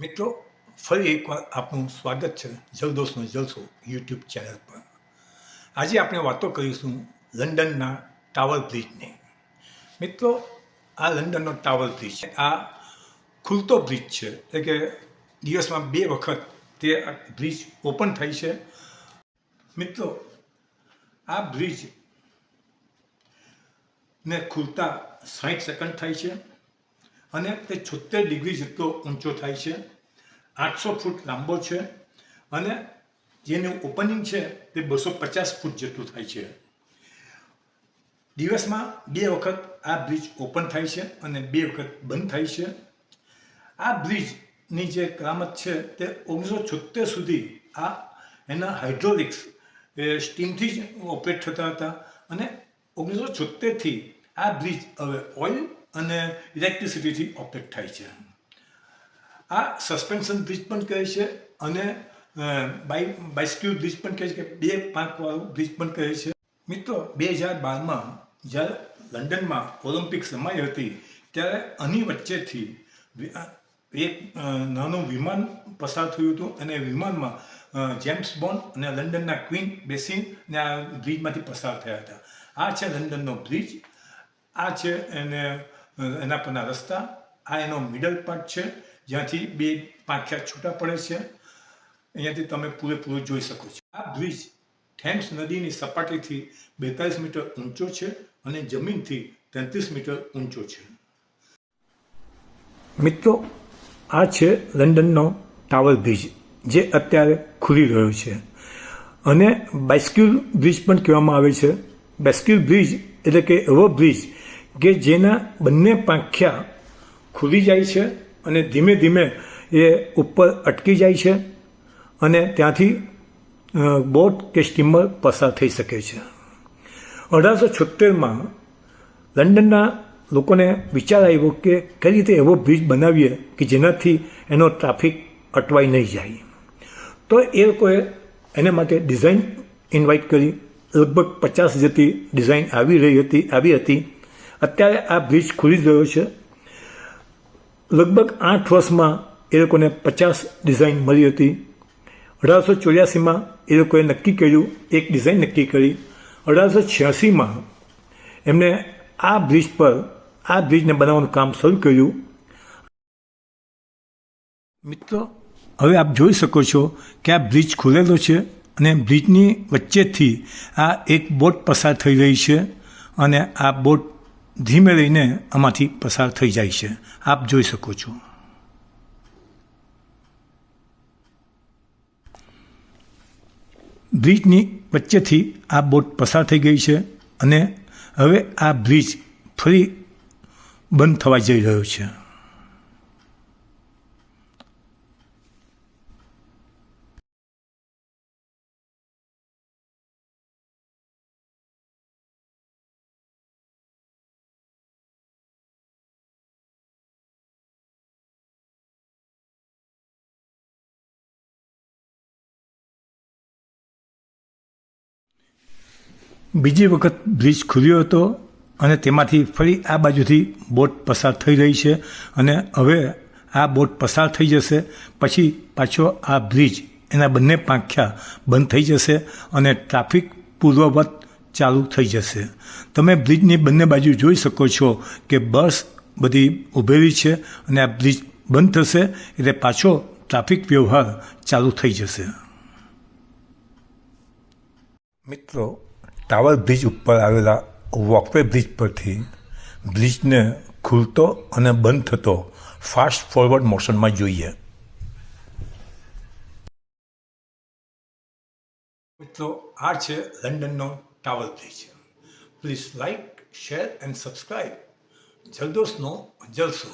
મિત્રો, ફરી એકવાર આપનું સ્વાગત છે જલદોસનો જલસો યુટ્યુબ ચેનલ પર. આજે આપણે વાતો કરીશું લંડનના ટાવર બ્રિજની. મિત્રો, આ લંડનનો ટાવર બ્રિજ છે. આ ખુલતો બ્રિજ છે. એટલે કે દિવસમાં બે વખત તે બ્રિજ ઓપન થાય છે. મિત્રો, આ બ્રિજ ને ખુલતા સાઠ સેકન્ડ થાય છે. અને તે છોતેર ડિગ્રી જેટલો ઊંચો થાય છે. આઠસો ફૂટ લાંબો છે અને જેનું ઓપનિંગ છે તે બસો પચાસ ફૂટ જેટલું થાય છે. દિવસમાં બે વખત આ બ્રિજ ઓપન થાય છે અને બે વખત બંધ થાય છે. આ બ્રિજની જે કરામત છે તે ઓગણીસો છોતેર સુધી આ એના હાઇડ્રોલિક્સ એ સ્ટીમથી જ ઓપરેટ થતા હતા અને ઓગણીસો છોતેરથી આ બ્રિજ હવે ઓઇલ અને ઇલેક્ટ્રિસિટીથી ઓપરેટ થાય છે. આ સસ્પેન્શન બ્રિજ પણ કહે છે અને બાઈ બાઇસ્ક્યુ બ્રિજ પણ કહે છે કે બે પાંખવાળું બ્રિજ પણ કહે છે. મિત્રો, બે હજાર બારમાં જ્યારે લંડનમાં ઓલિમ્પિક સમાઈ હતી, ત્યારે આની વચ્ચેથી એક નાનું વિમાન પસાર થયું હતું અને વિમાનમાં જેમ્સ બોન્ડ અને લંડનના ક્વીન બેસીને આ બ્રિજમાંથી પસાર થયા હતા. આ છે લંડનનો બ્રિજ આ છે એને એના પરના રસ્તા, આ એનો મિડલ પાર્ટ છે, જ્યાંથી બે પાંખ્યા છૂટા પડે છે. અહીંયાથી તમે પૂરેપૂરું જોઈ શકો છો. આ બ્રિજ થેમ્સ નદીની સપાટીથી બેતાલીસ મીટર ઊંચો છે અને જમીનથી તેત્રીસ મીટર ઊંચો છે. મિત્રો, આ છે લંડનનો ટાવર બ્રિજ જે અત્યારે ખુલી રહ્યો છે. અને બાઇસ્ક્યુલ બ્રિજ પણ કહેવામાં આવે છે. બેસ્ક્યુલ બ્રિજ એટલે કે એવો બ્રિજ કે જેના બંને પાંખ્યા ખુલી જાય છે અને ધીમે ધીમે એ ઉપર અટકી જાય છે અને ત્યાંથી બોટ કે સ્ટીમર પસાર થઈ શકે છે. અઢારસો છોતેરમાં લંડનના લોકોને વિચાર આવ્યો કે કઈ રીતે એવો બ્રિજ બનાવીએ કે જેનાથી એનો ટ્રાફિક અટવાઈ નહીં જાય. તો એ લોકોએ એને માટે ડિઝાઇન ઇન્વાઇટ કરી. લગભગ પચાસ જેટલી ડિઝાઇન આવી રહી હતી, આવી હતી. અત્યારે આ બ્રિજ ખુલી રહ્યો છે. લગભગ આઠ વર્ષમાં એ લોકોને પચાસ ડિઝાઇન મળી હતી. અઢારસો ચોર્યાસીમાં એ લોકોએ નક્કી કર્યું, એક ડિઝાઇન નક્કી કરી. અઢારસો છ્યાસીમાં એમને આ બ્રિજ પર, આ બ્રિજને બનાવવાનું કામ શરૂ કર્યું. મિત્રો, હવે આપ જોઈ શકો છો કે આ બ્રિજ ખુલેલો છે અને બ્રિજની વચ્ચેથી આ એક બોટ પસાર થઈ રહી છે અને આ બોટ ધીમે રહીને આમાંથી પસાર થઈ જાય છે. આપ જોઈ શકો છો. બ્રિજની વચ્ચેથી આ બોટ પસાર થઈ ગઈ છે અને હવે આ બ્રિજ ફરી બંધ થવા જઈ રહ્યો છે. બીજી વખત બ્રિજ ખુલ્યો હતો અને તેમાંથી ફરી આ બાજુથી બોટ પસાર થઈ રહી છે અને હવે આ બોટ પસાર થઈ જશે. પછી પાછો આ બ્રિજ, એના બંને પાંખ્યા બંધ થઈ જશે અને ટ્રાફિક પૂર્વવત ચાલુ થઈ જશે. તમે બ્રિજની બંને બાજુ જોઈ શકો છો કે બસ બધી ઊભેલી છે અને આ બ્રિજ બંધ થશે એટલે પાછો ટ્રાફિક વ્યવહાર ચાલુ થઈ જશે. મિત્રો ટાવર બ્રિજ ઉપર આવેલા વોકવે બ્રિજ પરથી બ્રિજને ખુલતો અને બંધ થતો ફાસ્ટ ફોરવર્ડ મોશનમાં જોઈએ. મિત્રો, આ છે લંડનનો tower bridge. Please like share and subscribe જલદોસનો જલસો.